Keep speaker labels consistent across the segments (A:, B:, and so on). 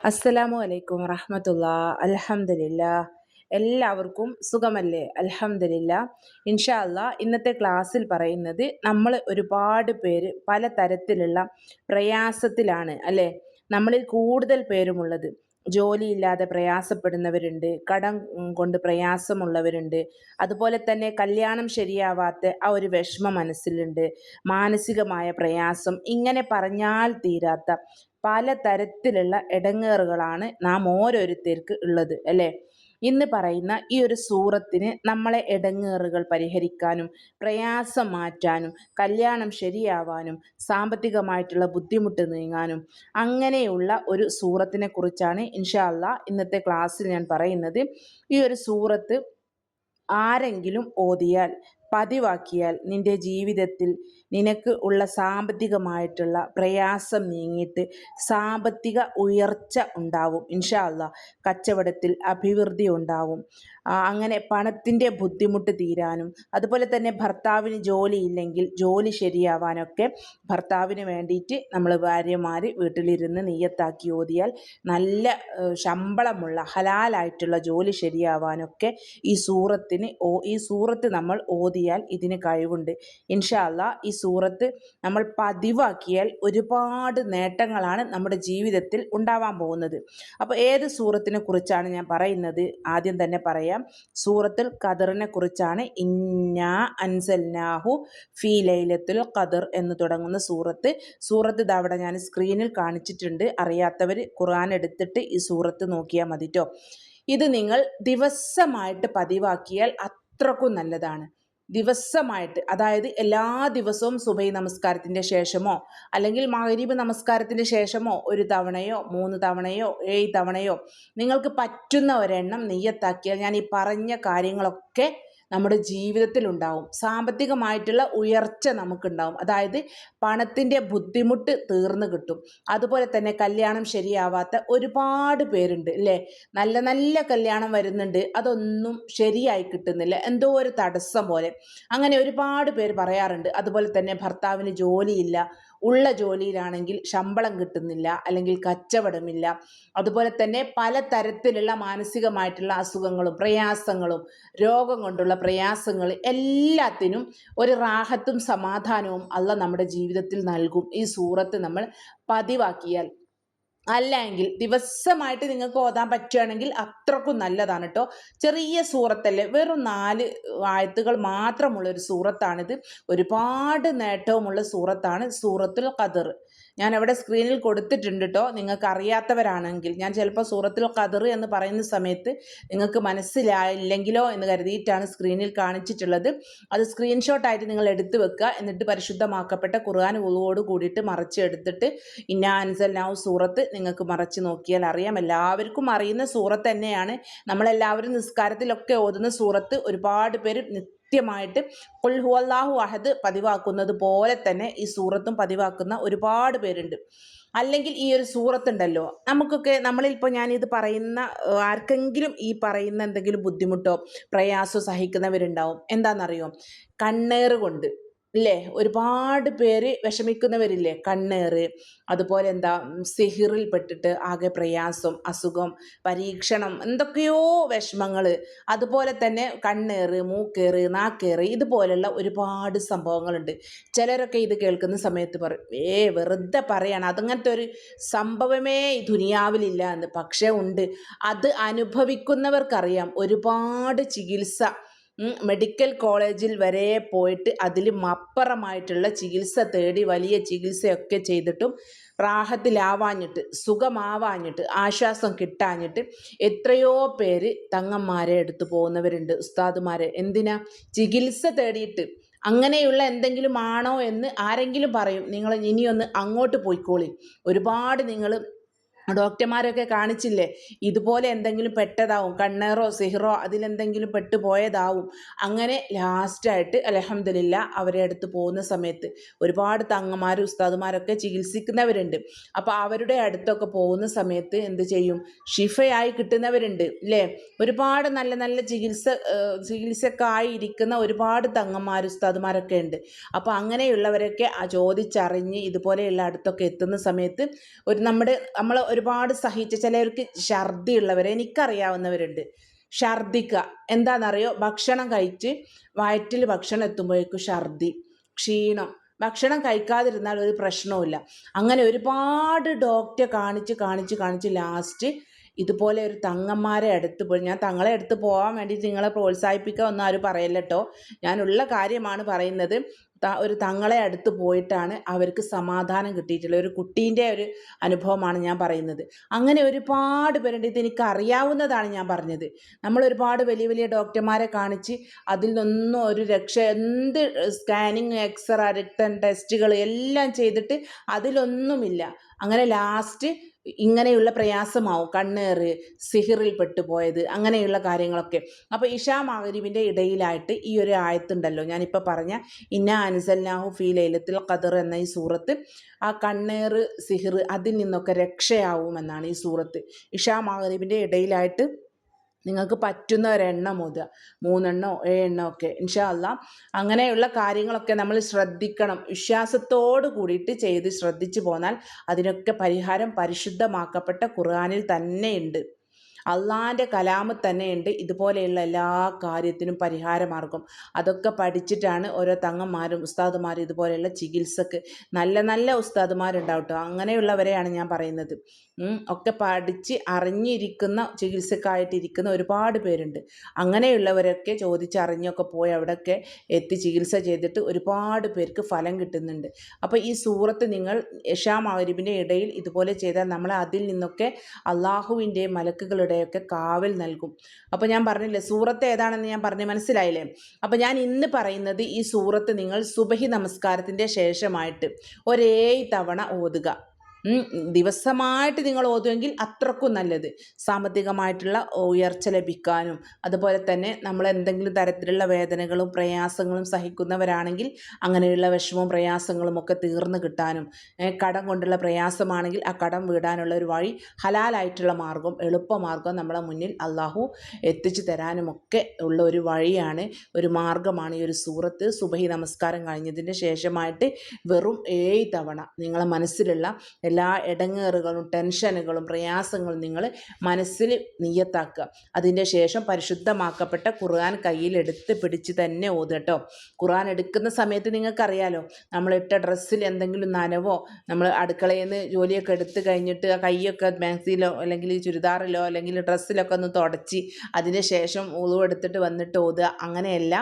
A: അസ്സലാമു അലൈക്കും റഹമത്തുള്ള അലഹമില്ല എല്ലാവർക്കും സുഖമല്ലേ? അലഹമില്ല ഇൻഷാ അല്ലാ ഇന്നത്തെ ക്ലാസ്സിൽ പറയുന്നത് നമ്മൾ ഒരുപാട് പേര് പല തരത്തിലുള്ള പ്രയാസത്തിലാണ് അല്ലേ? നമ്മളിൽ കൂടുതൽ പേരുമുള്ളത് ജോലിയില്ലാതെ പ്രയാസപ്പെടുന്നവരുണ്ട് കടം കൊണ്ട് പ്രയാസമുള്ളവരുണ്ട് അതുപോലെ തന്നെ കല്യാണം ശരിയാവാത്ത ആ ഒരു വിഷമ മനസ്സിലുണ്ട് മാനസികമായ പ്രയാസം ഇങ്ങനെ പറഞ്ഞാൽ തീരാത്ത പല തരത്തിലുള്ള ഇടങ്ങേറുകളാണ് നാം ഓരോരുത്തർക്ക് ഉള്ളത് അല്ലേ? ഇന്ന് പറയുന്ന ഈ ഒരു സൂറത്തിന് നമ്മളെ ഇടങ്ങേറുകൾ പരിഹരിക്കാനും പ്രയാസം മാറ്റാനും കല്യാണം ശരിയാവാനും സാമ്പത്തികമായിട്ടുള്ള ബുദ്ധിമുട്ട് നീങ്ങാനും അങ്ങനെയുള്ള ഒരു സൂറത്തിനെ കുറിച്ചാണ് ഇൻഷാല്ല ഇന്നത്തെ ക്ലാസ്സിൽ ഞാൻ പറയുന്നത്. ഈ ഒരു സൂറത്ത് ആരെങ്കിലും ഓതിയാൽ പതിവാക്കിയാൽ നിന്റെ ജീവിതത്തിൽ നിനക്ക് ഉള്ള സാമ്പത്തികമായിട്ടുള്ള പ്രയാസം നീങ്ങിയിട്ട് സാമ്പത്തിക ഉയർച്ച ഉണ്ടാവും ഇൻഷാല്ല കച്ചവടത്തിൽ അഭിവൃദ്ധി ഉണ്ടാവും. അങ്ങനെ പണത്തിന്റെ ബുദ്ധിമുട്ട് തീരാനും അതുപോലെ തന്നെ ഭർത്താവിന് ജോലിയില്ലെങ്കിൽ ജോലി ശരിയാവാനൊക്കെ ഭർത്താവിന് വേണ്ടിയിട്ട് നമ്മൾ ഭാര്യമാർ വീട്ടിലിരുന്ന് നെയ്യത്താക്കി ഓതിയാൽ നല്ല ശമ്പളമുള്ള ഹലാലായിട്ടുള്ള ജോലി ശരിയാവാനൊക്കെ ഈ സൂറത്തിന് ഓ ഈ സൂറത്ത് നമ്മൾ ഓതിയാൽ ഇതിന് കഴിവുണ്ട്. ഇൻഷാല്ല ഈ സൂറത്ത് നമ്മൾ പതിവാക്കിയാൽ ഒരുപാട് നേട്ടങ്ങളാണ് നമ്മുടെ ജീവിതത്തിൽ ഉണ്ടാവാൻ പോകുന്നത്. അപ്പോൾ ഏത് സൂറത്തിനെ കുറിച്ചാണ് ഞാൻ പറയുന്നത്? ആദ്യം തന്നെ പറയാം. സൂറത്തിൽ ഖദറിനെ കുറിച്ചാണ്. ഇന്നാ അൻസൽനാഹു ഫീ ലൈലത്തുൽ ഖദർ എന്ന് തുടങ്ങുന്ന സൂറത്ത്. സൂറത്ത് ഇതവിടെ ഞാൻ സ്ക്രീനിൽ കാണിച്ചിട്ടുണ്ട്. അറിയാത്തവർ ഖുർആൻ എടുത്തിട്ട് ഈ സൂറത്ത് നോക്കിയാൽ മതി കേട്ടോ ഇത് നിങ്ങൾ ദിവസമായിട്ട് പതിവാക്കിയാൽ അത്രക്കും നല്ലതാണ്. ദിവസമായിട്ട് അതായത് എല്ലാ ദിവസവും സുബൈ നമസ്കാരത്തിന്റെ ശേഷമോ അല്ലെങ്കിൽ മഹരീബ് നമസ്കാരത്തിന്റെ ശേഷമോ ഒരു തവണയോ മൂന്ന് തവണയോ ഏഴ് തവണയോ നിങ്ങൾക്ക് പറ്റുന്ന ഒരെണ്ണം നെയ്യത്താക്കിയാൽ ഞാൻ ഈ പറഞ്ഞ കാര്യങ്ങളൊക്കെ നമ്മുടെ ജീവിതത്തിൽ ഉണ്ടാവും സാമ്പത്തികമായിട്ടുള്ള ഉയർച്ച നമുക്കുണ്ടാവും. അതായത് പണത്തിന്റെ ബുദ്ധിമുട്ട് തീർന്നു കിട്ടും. അതുപോലെ തന്നെ കല്യാണം ശരിയാവാത്ത ഒരുപാട് പേരുണ്ട് അല്ലേ? നല്ല നല്ല കല്യാണം വരുന്നുണ്ട്. അതൊന്നും ശരിയായി കിട്ടുന്നില്ല. എന്തോ ഒരു തടസ്സം പോലെ. അങ്ങനെ ഒരുപാട് പേര് പറയാറുണ്ട്. അതുപോലെ തന്നെ ഭർത്താവിന് ജോലിയില്ല. ഉള്ള ജോലിയിലാണെങ്കിൽ ശമ്പളം കിട്ടുന്നില്ല അല്ലെങ്കിൽ കച്ചവടമില്ല. അതുപോലെ തന്നെ പല തരത്തിലുള്ള മാനസികമായിട്ടുള്ള അസുഖങ്ങളും പ്രയാസങ്ങളും രോഗം കൊണ്ടുള്ള പ്രയാസങ്ങൾ എല്ലാത്തിനും ഒരു റാഹത്തും സമാധാനവും അല്ല നമ്മുടെ ജീവിതത്തിൽ നൽകും. ഈ സൂറത്ത് നമ്മൾ പതിവാക്കിയാൽ അല്ലെങ്കിൽ ദിവസമായിട്ട് നിങ്ങൾക്ക് ഓതാൻ പറ്റുകയാണെങ്കിൽ അത്രക്കും നല്ലതാണ് കേട്ടോ ചെറിയ സൂറത്തല്ലേ വെറും നാല് ആയത്തുകൾ മാത്രമുള്ള ഒരു സൂറത്താണിത്. ഒരുപാട് നേട്ടവുമുള്ള സൂറത്താണ് സൂറത്തുൽ ഖദർ. ഞാൻ അവിടെ സ്ക്രീനിൽ കൊടുത്തിട്ടുണ്ട് കേട്ടോ നിങ്ങൾക്ക് അറിയാത്തവരാണെങ്കിൽ ഞാൻ ചിലപ്പോൾ സൂറത്തിൽ കതിർ എന്ന് പറയുന്ന സമയത്ത് നിങ്ങൾക്ക് മനസ്സിലായില്ലെങ്കിലോ എന്ന് കരുതിയിട്ടാണ് സ്ക്രീനിൽ കാണിച്ചിട്ടുള്ളത്. അത് സ്ക്രീൻഷോട്ടായിട്ട് നിങ്ങൾ എടുത്തു വെക്കുക. എന്നിട്ട് പരിശുദ്ധമാക്കപ്പെട്ട ഖുർആൻ ഉളവോട് കൂടിയിട്ട് മറച്ച് എടുത്തിട്ട് ഇന്ന അൻസൽ സൂറത്ത് നിങ്ങൾക്ക് മറച്ച് നോക്കിയാൽ അറിയാം. എല്ലാവർക്കും അറിയുന്ന സൂറത്ത് തന്നെയാണ്. നമ്മളെല്ലാവരും നിസ്കാരത്തിലൊക്കെ ഓതുന്ന സൂറത്ത് ഒരുപാട് പേര് കൃത്യമായിട്ട് കൊൽഹു അള്ളാഹു അഹദ് പതിവാക്കുന്നത് പോലെ തന്നെ ഈ സൂറത്തും പതിവാക്കുന്ന ഒരുപാട് പേരുണ്ട്. അല്ലെങ്കിൽ ഈ ഒരു സൂറത്തുണ്ടല്ലോ. നമുക്കൊക്കെ നമ്മളിൽ ഇപ്പോൾ ഞാനിത് പറയുന്ന ആർക്കെങ്കിലും ഈ പറയുന്ന എന്തെങ്കിലും ബുദ്ധിമുട്ടോ പ്രയാസോ സഹിക്കുന്നവരുണ്ടാവും. എന്താണെന്നറിയോ കണ്ണേറ് കൊണ്ട്. ഇല്ലേ? ഒരുപാട് പേര് വിഷമിക്കുന്നവരില്ലേ? കണ്ണേറ് അതുപോലെ എന്താ സിഹിറിൽ പെട്ടിട്ട് ആകെ പ്രയാസം അസുഖം പരീക്ഷണം എന്തൊക്കെയോ വിഷമങ്ങൾ അതുപോലെ തന്നെ കണ്ണേറ് മൂക്കേറ് നാക്കേറ് ഇതുപോലെയുള്ള ഒരുപാട് സംഭവങ്ങളുണ്ട്. ചിലരൊക്കെ ഇത് കേൾക്കുന്ന സമയത്ത് പറയും ഏ വെറുതെ പറയാണ്. അതങ്ങനത്തെ ഒരു സംഭവമേ ദുനിയാവിലില്ല എന്ന്. പക്ഷേ ഉണ്ട്. അത് അനുഭവിക്കുന്നവർക്കറിയാം. ഒരുപാട് ചികിത്സ മെഡിക്കൽ കോളേജിൽ വരെ പോയിട്ട് അതിലും അപ്പുറമായിട്ടുള്ള ചികിത്സ തേടി വലിയ ചികിത്സയൊക്കെ ചെയ്തിട്ടും റാഹത്തിലാവാഞ്ഞിട്ട് സുഖമാവാഞ്ഞിട്ട് ആശ്വാസം കിട്ടാഞ്ഞിട്ട് എത്രയോ പേര് തങ്ങന്മാരെ എടുത്തു പോകുന്നവരുണ്ട് ഉസ്താദുമാരെ. എന്തിനാ? ചികിത്സ തേടിയിട്ട് അങ്ങനെയുള്ള എന്തെങ്കിലും ആണോ എന്ന് ആരെങ്കിലും പറയും. നിങ്ങൾ ഇനിയൊന്ന് അങ്ങോട്ട് പോയിക്കോളി. ഒരുപാട് നിങ്ങൾ ഡോക്ടർമാരൊക്കെ കാണിച്ചില്ലേ? ഇതുപോലെ എന്തെങ്കിലും പെട്ടതാവും. കണ്ണേറോ സിഹറോ അതിലെന്തെങ്കിലും പെട്ടുപോയതാവും. അങ്ങനെ ലാസ്റ്റായിട്ട് അലഹമ്മദില്ല അവരെ അടുത്ത് പോകുന്ന സമയത്ത് ഒരുപാട് തങ്ങന്മാരും ഉസ്താദുമാരൊക്കെ ചികിത്സിക്കുന്നവരുണ്ട്. അപ്പോൾ അവരുടെ അടുത്തൊക്കെ പോകുന്ന സമയത്ത് എന്ത് ചെയ്യും? ഷിഫയായി കിട്ടുന്നവരുണ്ട് അല്ലേ ഒരുപാട് നല്ല നല്ല ചികിത്സ ചികിത്സക്കായി ഇരിക്കുന്ന ഒരുപാട് തങ്ങന്മാർ ഉസ്താദുമാരൊക്കെ ഉണ്ട്. അപ്പോൾ അങ്ങനെയുള്ളവരൊക്കെ ചോദിച്ചറിഞ്ഞ് ഇതുപോലെയുള്ള അടുത്തൊക്കെ എത്തുന്ന സമയത്ത് ഒരു നമ്മുടെ നമ്മൾ ഒരുപാട് സഹിച്ച ചിലർക്ക് ഛർദി ഉള്ളവർ എനിക്കറിയാവുന്നവരുണ്ട്. ഛർദിക്കുക. എന്താണെന്നറിയോ? ഭക്ഷണം കഴിച്ച് വയറ്റിൽ ഭക്ഷണം എത്തുമ്പോഴേക്കും ഛർദി ക്ഷീണം. ഭക്ഷണം കഴിക്കാതിരുന്നാൽ ഒരു പ്രശ്നവുമില്ല. അങ്ങനെ ഒരുപാട് ഡോക്ടറെ കാണിച്ച് കാണിച്ച് കാണിച്ച് ലാസ്റ്റ് ഇതുപോലെ ഒരു തങ്ങന്മാരെ അടുത്ത് പോയി. ഞാൻ തങ്ങളെ അടുത്ത് പോകാൻ വേണ്ടി നിങ്ങളെ പ്രോത്സാഹിപ്പിക്കുക ഒന്നും ആരും പറയല്ല ഞാനുള്ള കാര്യമാണ് പറയുന്നത്. ഒരു തങ്ങളെ അടുത്ത് പോയിട്ടാണ് അവർക്ക് സമാധാനം കിട്ടിയിട്ടുള്ളത് ഒരു കുട്ടീന്റെ ഒരു അനുഭവമാണ് ഞാൻ പറയുന്നത്. അങ്ങനെ ഒരുപാട് പേരുണ്ട്. ഇത് എനിക്ക് അറിയാവുന്നതാണ് ഞാൻ പറഞ്ഞത്. നമ്മൾ ഒരുപാട് വലിയ വലിയ ഡോക്ടർമാരെ കാണിച്ച് അതിൽ നിന്നും ഒരു രക്ഷ എന്ത് സ്കാനിങ് എക്സ്റേ രക്തം ടെസ്റ്റുകൾ എല്ലാം ചെയ്തിട്ട് അതിലൊന്നുമില്ല. അങ്ങനെ ലാസ്റ്റ് ഇങ്ങനെയുള്ള പ്രയാസമാവും. കണ്ണേറ് സിഹിറിൽ പെട്ടുപോയത് അങ്ങനെയുള്ള കാര്യങ്ങളൊക്കെ. അപ്പോൾ ഇഷാ മഹരീബിന്റെ ഇടയിലായിട്ട് ഈ ഒരു ആയത്തുണ്ടല്ലോ. ഞാനിപ്പോൾ പറഞ്ഞ ഇന്ന അനുസല്ലാഹു ഫീ ലൈലത്തിൽ ഖദർ എന്ന ഈ സൂറത്ത് ആ കണ്ണേറ് സിഹിർ അതിൽ നിന്നൊക്കെ രക്ഷയാവുമെന്നാണ് ഈ സൂറത്ത്. ഇഷാ മഹരീബിന്റെ ഇടയിലായിട്ട് നിങ്ങൾക്ക് പറ്റുന്ന ഒരെണ്ണം ഓതുക മൂന്നെണ്ണോ ഏഴെണ്ണോ ഒക്കെ. ഇൻഷാല്ല അങ്ങനെയുള്ള കാര്യങ്ങളൊക്കെ നമ്മൾ ശ്രദ്ധിക്കണം. വിശ്വാസത്തോട് കൂടിയിട്ട് ചെയ്ത് ശ്രദ്ധിച്ചു പോന്നാൽ അതിനൊക്കെ പരിഹാരം പരിശുദ്ധമാക്കപ്പെട്ട ഖുർആാനിൽ തന്നെയുണ്ട് അള്ളാന്റെ കലാമ് തന്നെയുണ്ട്. ഇതുപോലെയുള്ള എല്ലാ കാര്യത്തിനും പരിഹാരമാർഗം. അതൊക്കെ പഠിച്ചിട്ടാണ് ഓരോ തങ്ങന്മാരും ഉസ്താദുമാരും ഇതുപോലെയുള്ള ചികിത്സക്ക് നല്ല നല്ല ഉസ്താദുമാരുണ്ടാവും കേട്ടോ അങ്ങനെയുള്ളവരെയാണ് ഞാൻ പറയുന്നത്. ഒക്കെ പഠിച്ച് അറിഞ്ഞിരിക്കുന്ന ചികിത്സക്കായിട്ടിരിക്കുന്ന ഒരുപാട് പേരുണ്ട്. അങ്ങനെയുള്ളവരൊക്കെ ചോദിച്ചറിഞ്ഞൊക്കെ പോയി അവിടെയൊക്കെ എത്തി ചികിത്സ ചെയ്തിട്ട് ഒരുപാട് പേർക്ക് ഫലം കിട്ടുന്നുണ്ട്. അപ്പോൾ ഈ സൂറത്ത് നിങ്ങൾ യഷാം മഹരിബിന്റെ ഇടയിൽ ഇതുപോലെ ചെയ്താൽ നമ്മൾ അതിൽ നിന്നൊക്കെ അള്ളാഹുവിന്റെ മലക്കുകളുടെയൊക്കെ കാവൽ നൽകും. അപ്പോൾ ഞാൻ പറഞ്ഞില്ലേ സൂറത്ത് ഏതാണെന്ന് ഞാൻ പറഞ്ഞ് മനസ്സിലായില്ലേ? അപ്പോൾ ഞാൻ ഇന്ന് പറയുന്നത് ഈ സൂറത്ത് നിങ്ങൾ സുബഹി നമസ്കാരത്തിന്റെ ശേഷമായിട്ട് ഒരേ തവണ ഓതുക. ദിവസമായിട്ട് നിങ്ങൾ ഓതുമെങ്കിൽ അത്രക്കും നല്ലത്. സാമ്പത്തികമായിട്ടുള്ള ഉയർച്ച ലഭിക്കാനും അതുപോലെ തന്നെ നമ്മൾ എന്തെങ്കിലും തരത്തിലുള്ള വേദനകളും പ്രയാസങ്ങളും സഹിക്കുന്നവരാണെങ്കിൽ അങ്ങനെയുള്ള വിഷമവും പ്രയാസങ്ങളും ഒക്കെ തീർന്നു കിട്ടാനും കടം കൊണ്ടുള്ള പ്രയാസമാണെങ്കിൽ ആ കടം വീടാനുള്ള ഒരു വഴി ഹലാലായിട്ടുള്ള മാർഗം എളുപ്പമാർഗം നമ്മളെ മുന്നിൽ അള്ളാഹു എത്തിച്ചു തരാനുമൊക്കെ ഉള്ള ഒരു വഴിയാണ് ഒരു മാർഗമാണ് ഈ ഒരു സൂറത്ത്. സുബഹി നമസ്കാരം കഴിഞ്ഞതിന് ശേഷമായിട്ട് വെറും ഏഴ് തവണ നിങ്ങളെ മനസ്സിലുള്ള എല്ലാ ഇടങ്ങേറുകളും ടെൻഷനുകളും പ്രയാസങ്ങളും നിങ്ങൾ മനസ്സിൽ നിയത്താക്കുക. അതിന്റെ ശേഷം പരിശുദ്ധമാക്കപ്പെട്ട ഖുർആൻ കയ്യിലെടുത്ത് പിടിച്ച് തന്നെ ഓതട്ടോ ഖുർആൻ എടുക്കുന്ന സമയത്ത് നിങ്ങൾക്കറിയാലോ നമ്മളിട്ട ഡ്രസ്സിൽ എന്തെങ്കിലും നനവോ നമ്മൾ അടുക്കളയിൽ നിന്ന് ജോലിയൊക്കെ എടുത്ത് കഴിഞ്ഞിട്ട് ആ കൈയൊക്കെ മാക്സിയിലോ അല്ലെങ്കിൽ ചുരിദാറിലോ അല്ലെങ്കിൽ ഡ്രസ്സിലൊക്കെ ഒന്ന് തുടച്ച് അതിന് ശേഷം ഉളുവെടുത്തിട്ട് വന്നിട്ട് ഓതുക. അങ്ങനെയല്ല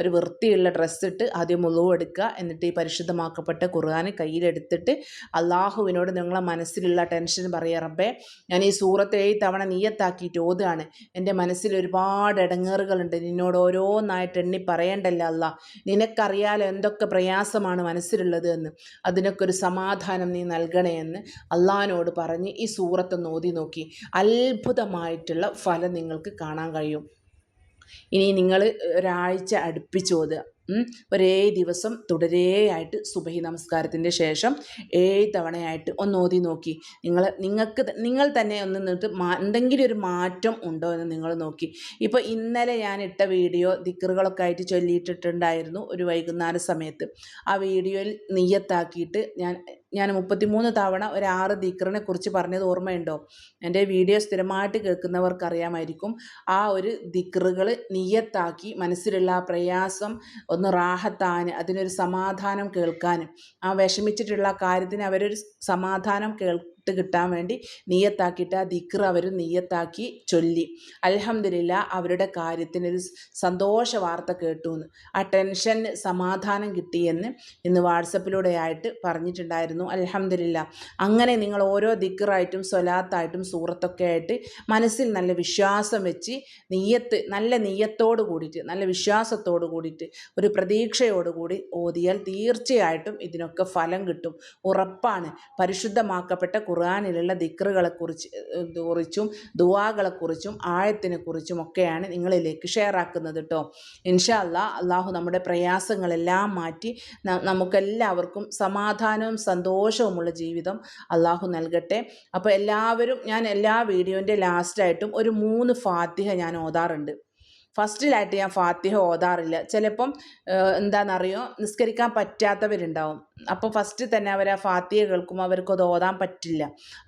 A: ഒരു വൃത്തിയുള്ള ഡ്രസ്സിട്ട് ആദ്യം ഉളുവെടുക്കുക എന്നിട്ട് ഈ പരിശുദ്ധമാക്കപ്പെട്ട ഖുർആൻ കയ്യിലെടുത്തിട്ട് അള്ളാഹുവിനോട് എന്നോട് നിങ്ങളെ മനസ്സിലുള്ള ടെൻഷൻ പറയുക റബ്ബേ ഞാൻ ഈ സൂറത്ത് ഏഴ് തവണ നീയത്താക്കിയിട്ട് ഓതുകയാണ്. എന്റെ മനസ്സിൽ ഒരുപാട് ഇടങ്ങേറുകളുണ്ട് നിന്നോട് ഓരോന്നായിട്ട് എണ്ണി പറയേണ്ടല്ല അല്ല? നിനക്കറിയാലോ എന്തൊക്കെ പ്രയാസമാണ് മനസ്സിലുള്ളത് എന്ന്. അതിനൊക്കെ ഒരു സമാധാനം നീ നൽകണേ എന്ന് അള്ളഹാനോട് പറഞ്ഞ് ഈ സൂറത്ത് ഓതി നോക്കി. അത്ഭുതമായിട്ടുള്ള ഫലം നിങ്ങൾക്ക് കാണാൻ കഴിയും. ഇനി നിങ്ങൾ ഒരാഴ്ച അടുപ്പിച്ചോത് ഒരേ ദിവസം തുടരെയായിട്ട് സുബഹി നമസ്കാരത്തിന്റെ ശേഷം ഏഴ് തവണയായിട്ട് ഒന്ന് ഓതി നോക്കി. നിങ്ങൾ നിങ്ങൾക്ക് നിങ്ങൾ തന്നെ ഒന്ന് നിന്നിട്ട് എന്തെങ്കിലും ഒരു മാറ്റം ഉണ്ടോ എന്ന് നിങ്ങൾ നോക്കി. ഇപ്പോൾ ഇന്നലെ ഞാൻ ഇട്ട വീഡിയോ ദിക്കറുകളൊക്കെ ആയിട്ട് ചൊല്ലിയിട്ടിട്ടുണ്ടായിരുന്നു ഒരു വൈകുന്നേര സമയത്ത്. ആ വീഡിയോയിൽ നെയ്യത്താക്കിയിട്ട് ഞാൻ ഞാൻ മുപ്പത്തിമൂന്ന് തവണ ഒരു ആറ് ദിക്കറിനെ കുറിച്ച് പറഞ്ഞത് ഓർമ്മയുണ്ടോ? എന്റെ വീഡിയോ സ്ഥിരമായിട്ട് കേൾക്കുന്നവർക്ക് അറിയാമായിരിക്കും ആ ഒരു ദിക്കറുകൾ നിയത്താക്കി മനസ്സിലുള്ള ആ പ്രയാസം ഒന്ന് റാഹത്താൻ അതിനൊരു സമാധാനം കേൾക്കാനും. ആ വിഷമിച്ചിട്ടുള്ള കാര്യത്തിന് അവരൊരു സമാധാനം കേൾ ഇട്ട് കിട്ടാൻ വേണ്ടി നീയത്താക്കിയിട്ട് ആ ദിക്ർ അവർ നീയത്താക്കി ചൊല്ലി. അലഹമില്ല അവരുടെ കാര്യത്തിനൊരു സന്തോഷ വാർത്ത കേട്ടു എന്ന് ആ ടെൻഷൻ സമാധാനം കിട്ടിയെന്ന് ഇന്ന് വാട്സപ്പിലൂടെ ആയിട്ട് പറഞ്ഞിട്ടുണ്ടായിരുന്നു. അലഹമില്ല അങ്ങനെ നിങ്ങൾ ഓരോ ദിക്റായിട്ടും സ്വലാത്തായിട്ടും സൂറത്തൊക്കെ ആയിട്ട് മനസ്സിൽ നല്ല വിശ്വാസം വെച്ച് നീയത്ത് നല്ല നീയത്തോട് കൂടിയിട്ട് നല്ല വിശ്വാസത്തോട് കൂടിയിട്ട് ഒരു പ്രതീക്ഷയോടുകൂടി ഓതിയാൽ തീർച്ചയായിട്ടും ഇതിനൊക്കെ ഫലം കിട്ടും. ഉറപ്പാണ്. പരിശുദ്ധമാക്കപ്പെട്ട ഖുർആാനിലുള്ള ദിക്റുകളെക്കുറിച്ച് കുറിച്ചും ദുവാകളെക്കുറിച്ചും ആയത്തിനെക്കുറിച്ചും ഒക്കെയാണ് നിങ്ങളിലേക്ക് ഷെയർ ആക്കുന്നത് കേട്ടോ ഇൻഷാ അല്ലാ അള്ളാഹു നമ്മുടെ പ്രയാസങ്ങളെല്ലാം മാറ്റി നമുക്കെല്ലാവർക്കും സമാധാനവും സന്തോഷവുമുള്ള ജീവിതം അള്ളാഹു നൽകട്ടെ. അപ്പോൾ എല്ലാവരും ഞാൻ എല്ലാ വീഡിയോന്റെ ലാസ്റ്റായിട്ടും ഒരു മൂന്ന് ഫാത്തിഹ ഞാൻ ഓതാറുണ്ട്. ഫസ്റ്റിലായിട്ട് ഞാൻ ഫാത്തിഹ ഓതാറില്ല. ചിലപ്പം എന്താണെന്നറിയോ നിസ്കരിക്കാൻ പറ്റാത്തവരുണ്ടാവും. അപ്പോൾ ഫസ്റ്റ് തന്നെ അവർ ആ ഫാത്തിഹ കേൾക്കുമ്പോൾ അവർക്ക് അത് ഓതാൻ പറ്റില്ല.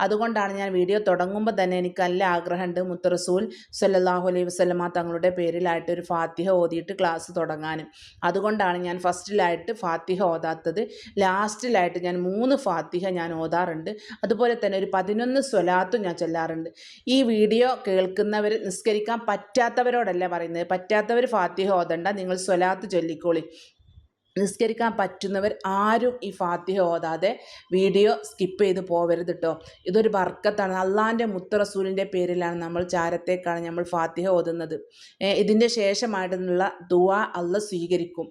A: അതുകൊണ്ടാണ് ഞാൻ വീഡിയോ തുടങ്ങുമ്പോൾ തന്നെ എനിക്ക് നല്ല ആഗ്രഹമുണ്ട് മുത്തറസൂൽ സല്ലാഹു അലൈഹി വസ്ലമ തങ്ങളുടെ പേരിലായിട്ട് ഒരു ഫാത്തിഹ ഓതിയിട്ട് ക്ലാസ് തുടങ്ങാനും. അതുകൊണ്ടാണ് ഞാൻ ഫസ്റ്റിലായിട്ട് ഫാത്തിഹ ഓതാത്തത്. ലാസ്റ്റിലായിട്ട് ഞാൻ മൂന്ന് ഫാത്തിഹ ഞാൻ ഓതാറുണ്ട്. അതുപോലെ തന്നെ ഒരു പതിനൊന്ന് സ്വലാത്തും ഞാൻ ചൊല്ലാറുണ്ട്. ഈ വീഡിയോ കേൾക്കുന്നവർ നിസ്കരിക്കാൻ പറ്റാത്തവരോടല്ല പറയുന്നത്? പറ്റാത്തവർ ഫാത്തിഹ ഓതണ്ട നിങ്ങൾ സ്വലാത്ത് ചൊല്ലിക്കോളി. നിസ്കരിക്കാൻ പറ്റുന്നവർ ആരും ഈ ഫാത്തിഹ ഓതാതെ വീഡിയോ സ്കിപ്പ് ചെയ്ത് പോവരുത് കേട്ടോ ഇതൊരു ബർക്കത്താണ്. അള്ളാന്റെ മുത്തറസൂലിന്റെ പേരിലാണ് നമ്മൾ ചാരത്തേക്കാണ് നമ്മൾ ഫാത്തിഹ ഓതുന്നത്. ഇതിന്റെ ശേഷമായിട്ടുള്ള ദുവ അള്ള സ്വീകരിക്കും.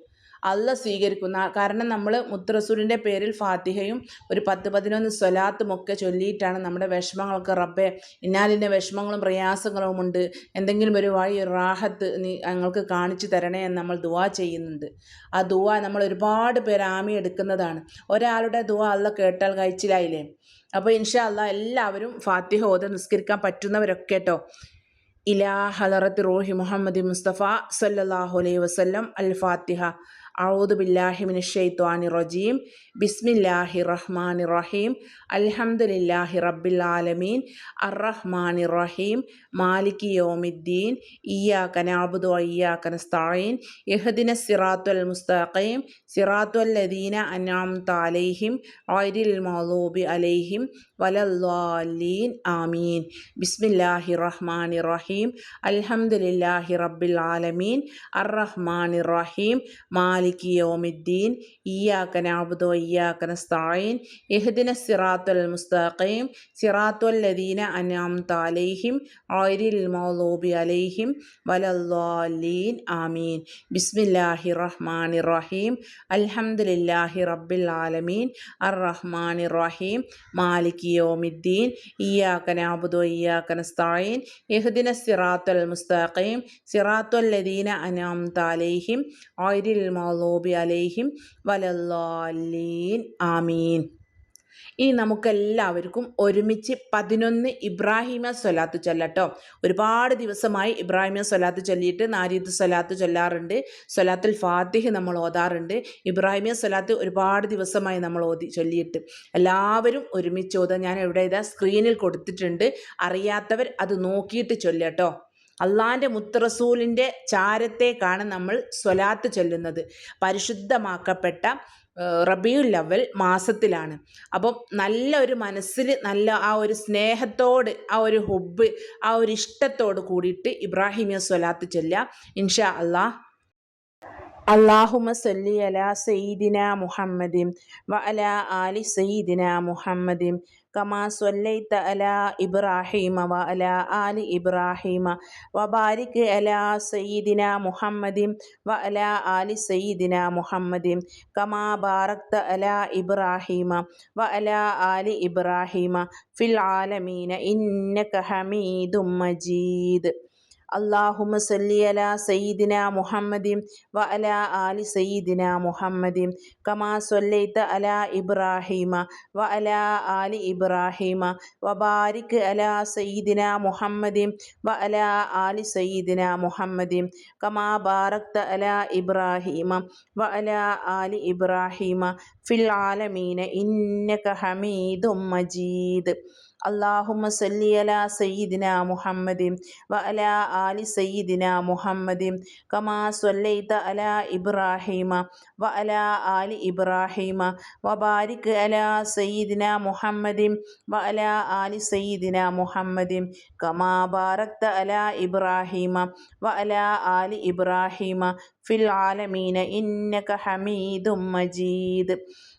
A: അല്ല സ്വീകരിക്കുന്ന. കാരണം നമ്മൾ മുത്തറസൂലിന്റെ പേരിൽ ഫാത്തിഹയും ഒരു പത്ത് പതിനൊന്ന് സ്വലാത്തും ഒക്കെ ചൊല്ലിയിട്ടാണ് നമ്മുടെ വിഷമങ്ങളൊക്കെ റബ്ബെ ഇന്നാലിന്റെ വിഷമങ്ങളും പ്രയാസങ്ങളും ഉണ്ട്. എന്തെങ്കിലും ഒരു വഴി റാഹത്ത് നീ ഞങ്ങൾക്ക് കാണിച്ചു തരണേ എന്ന് നമ്മൾ ദുവാ ചെയ്യുന്നുണ്ട്. ആ ദുവാ നമ്മൾ ഒരുപാട് പേര് ആമി എടുക്കുന്നതാണ്. ഒരാളുടെ ദുവാ അല്ല കേട്ടാൽ കഴിച്ചിലായില്ലേ? അപ്പോൾ ഇൻഷാ അല്ല എല്ലാവരും ഫാത്തിഹ ഓത നിസ്കരിക്കാൻ പറ്റുന്നവരൊക്കെ കേട്ടോ ഇലാ ഹലറത്ത് റോഹി മുഹമ്മദ് മുസ്തഫ സല്ലാഹു അലൈഹി വസ്ലം അൽ ഫാത്തിഹ. അഊദ് ബില്ലാഹിമിൻ ഷെയ്ത്വാനി റജീം. ബിസ്മില്ലാഹി റഹ്മാൻ റഹീം അൽഹംദുലില്ലാഹി റബ്ബിൽ ആലമീൻ അറഹ്മാൻ റഹീം മാലിക് യോമിദ്ദീൻ ഇയാക്ക നാബുദു അയ്യാക്ക നസ്തായീൻ ഇഹദിന സിറാത്തുൽ മുസ്തഖീം സിറാത്തുൽ ലദീന അനാം താലൈഹിം ഐരിൽ മൗലൂബി അലൈഹിം വലല്ലാലീൻ ആമീൻ ബിസ്മില്ലാഹി റഹ്മാൻ റഹീം അൽഹംദുലില്ലാഹി റബ്ബിൽ ആലമീൻ അറഹ്മാൻ റഹീം മാലിക് യോമിദ്ദീൻ ഇയാക്ക നാബുദു ഇയ്യാക്ക നസ്തായീൻ എഹ്ദിന സിറാത്തുൽ മുസ്തഖീം സിറാത്തുൽ ലദീന അൻഅംത അലൈഹിം ആയിരിൽ മഗ്ദൂബി അലൈഹിം വലദ്ദാലീൻ ആമീൻ ബിസ്മില്ലാഹി റഹ്മാൻ റഹീം അൽഹംദുലില്ലാഹി റബ്ബിൽ ആലമീൻ അർ റഹ്മാൻ റഹീം മാലിക് യോമിദ്ദീൻ ഇയ്യാക്ക നാബുദു ഇയ്യാക്ക നസ്തായീൻ ഇഹ്ദിന സിറാത്തുൽ മുസ്തഖീം സിറാത്തുൽ ലദീന അൻഅംത അലൈഹിം ആയിരിൽ മഗ്ദൂബി അലൈഹിം വലല്ലാലീൻ ആമീൻ ഇനി നമുക്കെല്ലാവർക്കും ഒരുമിച്ച് പതിനൊന്ന് ഇബ്രാഹിമ സ്വലാത്ത് ചൊല്ലട്ടോ. ഒരുപാട് ദിവസമായി ഇബ്രാഹിമ സ്വലാത്ത് ചൊല്ലിയിട്ട് നാരീദ് സ്വലാത്ത് ചൊല്ലാറുണ്ട്. സ്വലാത്തുൽ ഫാത്തിഹ് നമ്മൾ ഓതാറുണ്ട്. ഇബ്രാഹിമ സ്വലാത്ത് ഒരുപാട് ദിവസമായി നമ്മൾ ഓതി ചൊല്ലിയിട്ട്. എല്ലാവരും ഒരുമിച്ച് ഓതാ. ഞാൻ എവിടെ ഇതാ സ്ക്രീനിൽ കൊടുത്തിട്ടുണ്ട്. അറിയാത്തവർ അത് നോക്കിയിട്ട് ചൊല്ലട്ടോ. അള്ളാന്റെ മുത്തറസൂലിന്റെ ചാരത്തേക്കാണ് നമ്മൾ സ്വലാത്ത് ചൊല്ലുന്നത്. പരിശുദ്ധമാക്കപ്പെട്ട റബിയുൽ ലവൽ മാസത്തിലാണ്. അപ്പം നല്ല ഒരു മനസ്സിൽ നല്ല ആ ഒരു സ്നേഹത്തോട് ആ ഒരു ഹുബ് ആ ഒരു ഇഷ്ടത്തോട് കൂടിയിട്ട് ഇബ്രാഹിമിയ സ്വലാത്ത് ചൊല്ലുക. ഇൻഷാ അള്ളാഹ് അള്ളാഹുമ സല്ലി അല സയ്യിദിന മുഹമ്മദിം വ അല ആലി സയ്യിദിന മുഹമ്മദിം കമാ സൊല്ലൈത്ത അല ഇബ്രാഹീമ വ അല ആലി ഇബ്രാഹീമ വ ബാരിക് അല സയ്യിദിന മുഹമ്മദിം വ അല ആലി സയ്യിദിന മുഹമ്മദിം കമാ ബാറക്ത അല ഇബ്രാഹീമ വ അല ആലി ഇബ്രാഹീമ ഫിൽ ആലമീന ഇന്നക ഹമീദും മജീദ് അള്ളാഹുമ സല്ലിയല സയ്യിദിന മുഹമ്മദിം വ അല ആലി സയ്യിദിന മുഹമ്മദിം കമാ സൊല്ലൈത്ത അല ഇബ്രാഹീമ വ അല ആലി ഇബ്രാഹീമ വബാരിക് അല സയ്യിദിന മുഹമ്മദിം വ അല ആലി സയ്യിദിന മുഹമ്മദിം കമാ ബാറക്ത അല ഇബ്രാഹീമ വ അല ആലി ഇബ്രാഹീമ. ഫിൽ ആലമീന ഇന്നക ഹമീദും മജീദ്. അള്ളാഹുമ സല്ലിയല സയ്യിദിന മുഹമ്മദ് വ അല ആലി സയ്യിദിന മുഹമ്മദ് കമാ സൊല്ലൈത്ത അല ഇബ്രാഹിമ വ അല ആലി ഇബ്രാഹിമ വ ബാരിക് അല സയ്യിദിന മുഹമ്മദ് വ അല ആലി സയ്യിദിന മുഹമ്മദ് കമാ ബാറക്ത അല ഇബ്രാഹിമ വ അല ആലി ഇബ്രാഹിമ ഫിൽ ആലമീന ഇന്നക ഹമീദും മജീദ്.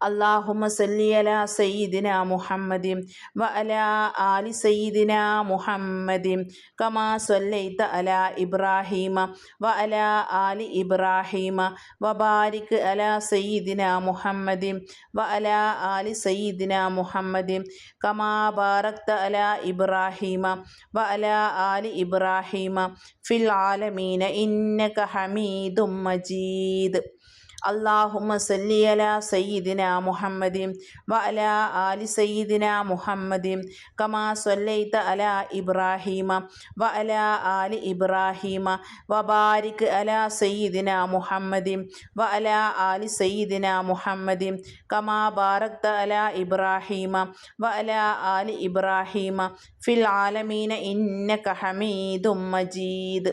A: അള്ളാഹുമ സല്ലിയല സയ്യിദിന മുഹമ്മദി വ അല ആലി സയ്യിദിന മുഹമ്മദി കമാ സല്ലൈത്ത അല ഇബ്രാഹീമ വ അല ആലി ഇബ്രാഹീമ വബാരിക് അല സയ്യിദിന മുഹമ്മദി വ അല ആലി സയ്യിദിന മുഹമ്മദി കമാ ബാറക്ത അല ഇബ്രാഹീമ വ അല ആലി ഇബ്രാഹീമ ഫിൽ ആലമീന ഇന്നക ഹമീദും മജീദ് അള്ളാഹുമ സല്ലിയല സയ്യിദിന മുഹമ്മദിം വ അല ആലി സയ്യിദിന മുഹമ്മദിം കമാ സൊല്ലൈത്ത അല ഇബ്രാഹീമ വ അല ആലി ഇബ്രാഹീമ വബാരിക് അല സയ്യിദിന മുഹമ്മദിം വ അല ആലി സയ്യിദിന മുഹമ്മദിം കമാ ബാറക്ത അല ഇബ്രാഹീമ വ അല ആലി ഇബ്രാഹീമ ഫിൽ ആലമീന ഇന്നക ഹമീദും മജീദ്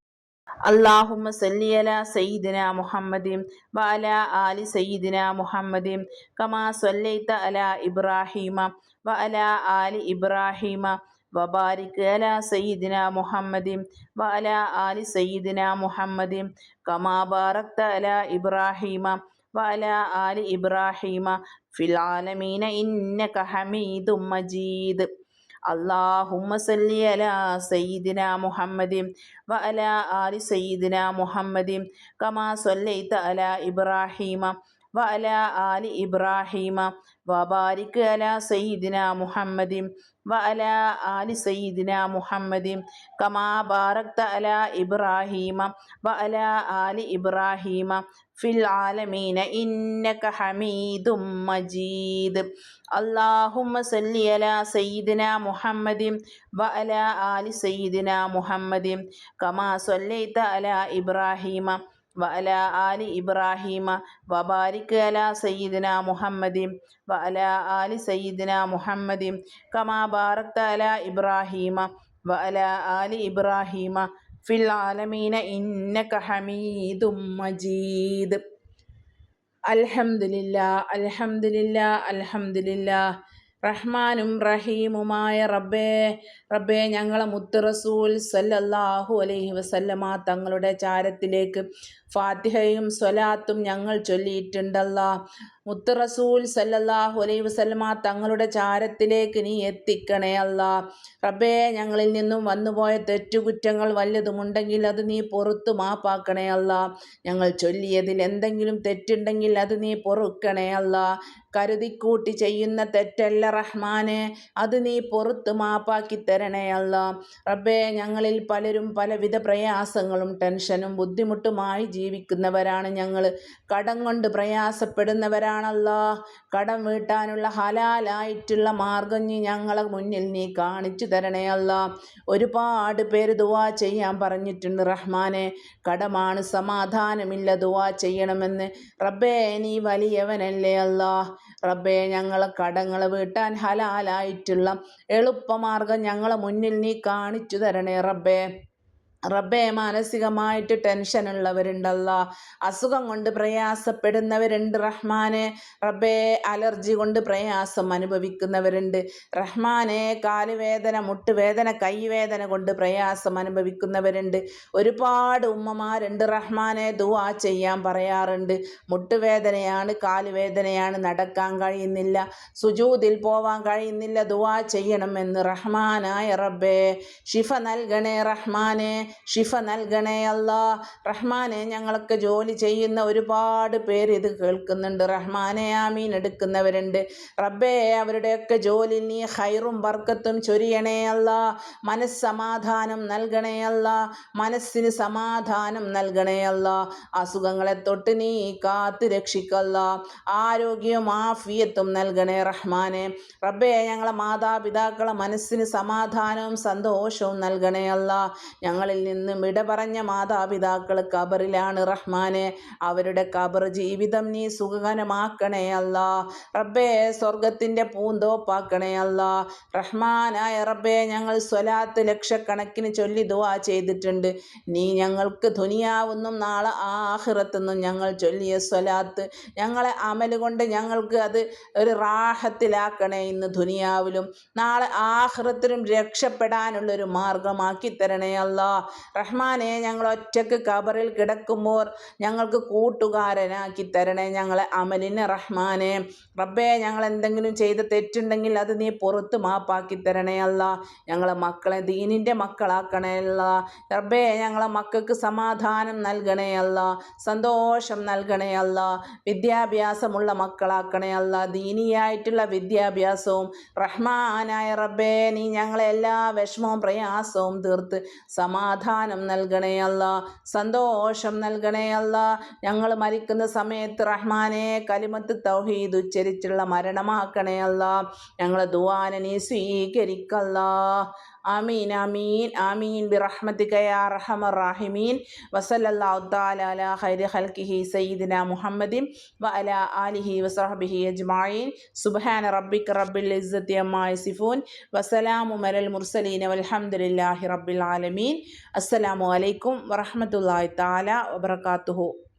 A: അള്ളാഹുമ സല്ലിയല സയ്യിദിന മുഹമ്മദ് വാല ആലി സയ്യിദിന മുഹമ്മദ് കമാ സല്ലൈത്ത അല ഇബ്രാഹീമ വഅല ആലി ഇബ്രാഹീമ വബാരിക് അല സയ്യിദിന മുഹമ്മദ് വഅല ആലി സയ്യിദിന മുഹമ്മദ് കമാ ബാറക്ത അല ഇബ്രാഹീമ വഅല ആലി ഇബ്രാഹീമ ഫിൽ ആലമീന ഇന്നക ഹമീദും മജീദ് അള്ളാഹുമ്മ സല്ലി അല സയ്യിദിന മുഹമ്മദിം വ അല ആലി സയ്യിദിന മുഹമ്മദിം കമാ സല്ലൈത അല ഇബ്രാഹീമ വഅല ആലി ഇബ്രാഹീമ വബാരിക് അല സയ്യിദിന മുഹമ്മദിം വഅല ആലി സയ്യിദിന മുഹമ്മദിം കമാ ബാറക്ത അല ഇബ്രാഹീമ വഅല ആലി ഇബ്രാഹീമ ഫിൽ ആലമീന ഇന്നക ഹമീദും മജീദ്. അല്ലാഹുമ്മ സല്ലി അല സയ്യിദിന മുഹമ്മദിം വഅല ആലി സയ്യിദിന മുഹമ്മദിം കമാ സല്ലൈത അല ഇബ്രാഹീമ വഅല ആലി ഇബ്രാഹീമ വബാരിക് അല സയ്യിദിന മുഹമ്മദി വഅല ആലി സയ്യിദിന മുഹമ്മദി കമാ ബാറക്ത അല ഇബ്രാഹീമ വഅല ആലി ഇബ്രാഹീമ ഫിൽ ആലമീന ഇന്നക ഹമീദും മജീദ്. അൽഹംദുലില്ലാ അൽഹംദുലില്ലാ അൽഹംദുലില്ലാ. റഹ്മാനും റഹീമുമായ റബ്ബേ റബ്ബേ ഞങ്ങളെ മുത്ത് റസൂൽ സല്ലല്ലാഹു അലൈഹി വസല്ലമ തങ്ങളുടെ ചാരത്തിലേക്ക് ഫാത്തിഹയും സ്വലാത്തും ഞങ്ങൾ ചൊല്ലിയിട്ടുണ്ടല്ല. മുത്ത് റസൂൽ സല്ലല്ലാഹു അലൈഹി വസല്ലമ തങ്ങളുടെ ചാരത്തിലേക്ക് നീ എത്തിക്കണേ അല്ല. റബ്ബേ ഞങ്ങളിൽ നിന്നും വന്നുപോയ തെറ്റുകുറ്റങ്ങൾ വല്ലതുമുണ്ടെങ്കിൽ അത് നീ പുറത്തു മാപ്പാക്കണേ അല്ല. ഞങ്ങൾ ചൊല്ലിയതിൽ എന്തെങ്കിലും തെറ്റുണ്ടെങ്കിൽ അത് നീ പൊറുക്കണേ അല്ല. കരുതിക്കൂട്ടി ചെയ്യുന്ന തെറ്റല്ല റഹ്മാനെ അത് നീ പുറത്ത് മാപ്പാക്കി തരണേ അല്ല. റബ്ബേ ഞങ്ങളിൽ പലരും പലവിധ പ്രയാസങ്ങളും ടെൻഷനും ബുദ്ധിമുട്ടുമായി ജീവിക്കുന്നവരാണ് ഞങ്ങൾ. കടം കൊണ്ട് പ്രയാസപ്പെടുന്നവരാണല്ല കടം വീട്ടാനുള്ള ഹലാലായിട്ടുള്ള മാർഗം നീ ഞങ്ങളെ മുന്നിൽ നീ കാണിച്ചു തരണേ അല്ല. ഒരുപാട് പേര് ദുവാ ചെയ്യാൻ പറഞ്ഞിട്ടുണ്ട് റഹ്മാനെ. കടമാണ് സമാധാനമില്ല ദുവാ ചെയ്യണമെന്ന്. റബ്ബേ നീ വലിയവനല്ലേ അല്ല. റബ്ബേ ഞങ്ങളെ കടങ്ങൾ വീട്ടാൻ ഹലാലായിട്ടുള്ള എളുപ്പമാർഗം ഞങ്ങളെ മുന്നിൽ നീ കാണിച്ചു തരണേ റബ്ബേ. റബ്ബെ മാനസികമായിട്ട് ടെൻഷൻ ഉള്ളവരുണ്ടല്ല. അസുഖം കൊണ്ട് പ്രയാസപ്പെടുന്നവരുണ്ട് റഹ്മാനെ. റബ്ബെ അലർജി കൊണ്ട് പ്രയാസം അനുഭവിക്കുന്നവരുണ്ട്. റഹ്മാനെ കാലുവേദന മുട്ടുവേദന കൈവേദന കൊണ്ട് പ്രയാസം അനുഭവിക്കുന്നവരുണ്ട്. ഒരുപാട് ഉമ്മമാരുണ്ട് റഹ്മാനെ ദുവാ ചെയ്യാൻ പറയാറുണ്ട്. മുട്ടുവേദനയാണ് കാലുവേദനയാണ് നടക്കാൻ കഴിയുന്നില്ല. സുജൂതിൽ പോവാൻ കഴിയുന്നില്ല ദുവാ ചെയ്യണമെന്ന് റഹ്മാനായ റബ്ബേ. ഷിഫ നൽകണേ റഹ്മാനെ. ഷിഫ നൽകണേ അല്ലാ. റഹ്മാനെ ഞങ്ങളൊക്കെ ജോലി ചെയ്യുന്ന ഒരുപാട് പേര് ഇത് കേൾക്കുന്നുണ്ട്. റഹ്മാനെ ആമീൻ എടുക്കുന്നവരുണ്ട്. റബ്ബേ അവരുടെയൊക്കെ ജോലി നീ ഹൈറും ബർക്കത്തും ചൊരിയണേ അല്ല. മനസ്സമാധാനം നൽകണേ അല്ല. മനസ്സിന് സമാധാനം നൽകണേ അല്ല. അസുഖങ്ങളെ തൊട്ട് നീ കാത്ത് രക്ഷിക്കല്ല ആരോഗ്യവും ആഫിയത്തും നൽകണേ റഹ്മാനെ. റബ്ബേ ഞങ്ങളെ മാതാപിതാക്കളെ മനസ്സിന് സമാധാനവും സന്തോഷവും നൽകണേ അല്ല. ഞങ്ങളിൽ നിന്ന് വിട പറഞ്ഞ മാതാപിതാക്കൾ കബറിലാണ് റഹ്മാനെ. അവരുടെ കബർ ജീവിതം നീ സുഖകരമാക്കണേ അല്ല. റബ്ബേ സ്വർഗത്തിന്റെ പൂന്തോപ്പാക്കണേ അല്ല. റഹ്മാനായ റബ്ബേ ഞങ്ങൾ സ്വലാത്ത് ലക്ഷക്കണക്കിന് ചൊല്ലി ദുവാ ചെയ്തിട്ടുണ്ട്. നീ ഞങ്ങൾക്ക് ധുനിയാവുന്നും നാളെ ആഹ്റത്തുനിന്നും ഞങ്ങൾ ചൊല്ലിയ സ്വലാത്ത് ഞങ്ങളെ അമൽ കൊണ്ട് ഞങ്ങൾക്ക് അത് ഒരു റാഹത്തിലാക്കണേ ഇന്ന് ദുനിയാവിലും. നാളെ ആഹ്റത്തിലും രക്ഷപ്പെടാനുള്ളൊരു മാർഗമാക്കി തരണേ അല്ല. റഹ്മാനെ ഞങ്ങൾ ഒറ്റയ്ക്ക് കബറിൽ കിടക്കുമ്പോൾ ഞങ്ങൾക്ക് കൂട്ടുകാരനാക്കി തരണേ ഞങ്ങളെ അമലിന് റഹ്മാനെ. റബ്ബേ ഞങ്ങൾ എന്തെങ്കിലും ചെയ്ത് തെറ്റുണ്ടെങ്കിൽ അത് നീ പുറത്ത് മാപ്പാക്കി തരണേ അല്ല. ഞങ്ങളെ മക്കളെ ദീനിന്റെ മക്കളാക്കണേ അല്ല. റബ്ബേ ഞങ്ങളെ മക്കൾക്ക് സമാധാനം നൽകണേ അല്ല. സന്തോഷം നൽകണേ അല്ല. വിദ്യാഭ്യാസമുള്ള മക്കളാക്കണേ അല്ല. ദീനിയായിട്ടുള്ള വിദ്യാഭ്യാസവും റഹ്മാനായ റബ്ബേ നീ ഞങ്ങളെ എല്ലാ വിഷമവും പ്രയാസവും തീർത്ത് സമാധാനം നൽകണേ അല്ല. സന്തോഷം നൽകണേ അല്ല. ഞങ്ങൾ മരിക്കുന്ന സമയത്ത് റഹ്മാനെ കലിമത്ത് തൗഹീദ് ഉച്ചരിച്ചുള്ള മരണമാക്കണേ അല്ല. ഞങ്ങളെ ദുവാനെ സ്വീകരിക്കല്ല. ആമീൻ ആമീൻ ആമീൻ. ബിറഹ്മത്തിക യാ അർഹമർ റാഹിമീൻ. വസല്ലല്ലാഹു തആല അലാ ഖൈരി ഖൽഖിഹി സയ്യിദിന മുഹമ്മദിൻ വ ആലിഹി വസഹ്ബിഹി അജ്മഈൻ. സുബ്ഹാന റബ്ബിക റബ്ബിൽ ഇസ്സത്തി അമ്മാ യസിഫൂൻ. വസലാമു അലൽ മുർസലീൻ വൽഹംദുലില്ലാഹി റബ്ബിൽ ആലമീൻ. അസ്സലാമു അലൈക്കും വറഹ്മത്തുള്ളാഹി തആല വബറകാതുഹു.